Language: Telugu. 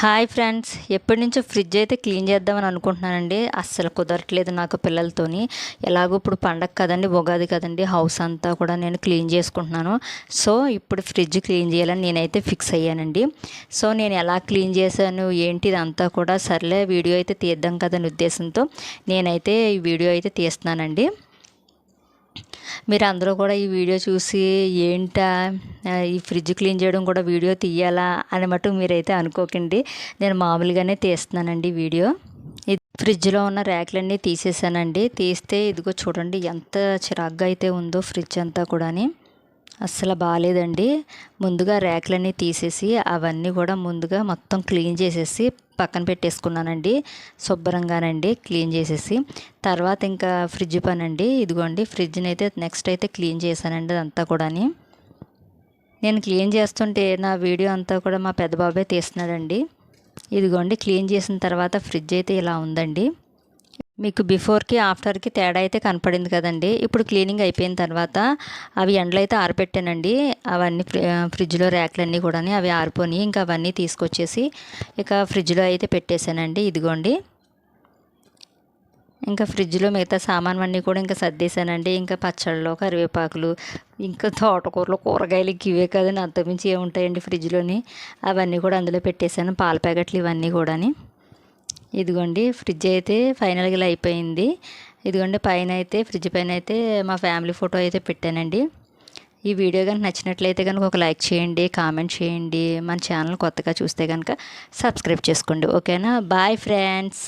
హాయ్ ఫ్రెండ్స్ ఎప్పటి నుంచో ఫ్రిడ్జ్ అయితే క్లీన్ చేద్దామని అనుకుంటున్నానండి. అస్సలు కుదరట్లేదు నాకు పిల్లలతోని. ఎలాగో ఇప్పుడు పండగ కదండి ఉగాది కదండి హౌస్ అంతా కూడా నేను క్లీన్ చేసుకుంటున్నాను. సో ఇప్పుడు ఫ్రిడ్జ్ క్లీన్ చేయాలని నేనైతే ఫిక్స్ అయ్యానండి. సో నేను ఎలా క్లీన్ చేశాను ఏంటి ఇదంతా కూడా సర్లే వీడియో అయితే తీద్దాం కదని ఉద్దేశంతో నేనైతే ఈ వీడియో అయితే తీస్తున్నానండి. మీరు అందరూ కూడా ఈ వీడియో చూసి ఏంటా ఈ ఫ్రిడ్జ్ క్లీన్ చేయడం కూడా వీడియో తీయాలా అని మటు మీరైతే అనుకోకండి. నేను మామూలుగానే తీస్తున్నానండి వీడియో. ఇది ఫ్రిడ్జ్లో ఉన్న ర్యాక్లన్నీ తీసేసానండి. తీస్తే ఇదిగో చూడండి ఎంత చిరాగ్గా అయితే ఉందో ఫ్రిడ్జ్ అంతా కూడాని. అస్సలు బాగాలేదండి ముందుగా ర్యాక్లన్నీ తీసేసి అవన్నీ కూడా ముందుగా మొత్తం క్లీన్ చేసేసి పక్కన పెట్టేసుకున్నానండి. శుభ్రంగానండి క్లీన్ చేసేసి. తర్వాత ఇంకా ఫ్రిడ్జ్ పని అండి ఇదిగోండి ఫ్రిడ్జ్ని అయితే నెక్స్ట్ అయితే క్లీన్ చేశానండి అదంతా కూడాని. నేను క్లీన్ చేస్తుంటే నా వీడియో అంతా కూడా మా పెద్ద బాబాయ్ తీస్తున్నాడండి. ఇదిగోండి క్లీన్ చేసిన తర్వాత ఫ్రిడ్జ్ అయితే ఇలా ఉందండి. మీకు బిఫోర్కి ఆఫ్టర్కి తేడా అయితే కనపడింది కదండి. ఇప్పుడు క్లీనింగ్ అయిపోయిన తర్వాత అవి ఎండలు అయితే ఆరిపెట్టానండి. అవన్నీ ఫ్రి- ఫ్రిడ్జ్లో ర్యాక్లన్నీ కూడా అవి ఆరిపోయి ఇంకా అవన్నీ తీసుకొచ్చేసి ఇక ఫ్రిడ్జ్లో అయితే పెట్టేశానండి. ఇదిగోండి. ఇంకా ఫ్రిడ్జ్లో మిగతా సామాన్ అన్నీ కూడా ఇంకా సర్దేశానండి. ఇంకా పచ్చళ్ళు కరివేపాకులు ఇంకా తోటకూరలు కూరగాయలు ఇవే కదండి. అంతకుమించి ఏముంటాయండి ఫ్రిడ్జ్లోని? అవన్నీ కూడా అందులో పెట్టేశాను. పాల ప్యాకెట్లు ఇవన్నీ కూడాని. ఇదిగోండి ఫ్రిడ్జ్ అయితే ఫైనల్గా ఇలా అయిపోయింది. ఇదిగోండి పైన అయితే ఫ్రిడ్జ్ పైన అయితే మా ఫ్యామిలీ ఫోటో అయితే పెట్టానండి. ఈ వీడియో కనుక నచ్చినట్లయితే కనుక ఒక లైక్ చేయండి కామెంట్ చేయండి. మన ఛానల్ కొత్తగా చూస్తే కనుక సబ్స్క్రైబ్ చేసుకోండి. ఓకేనా? Bye friends.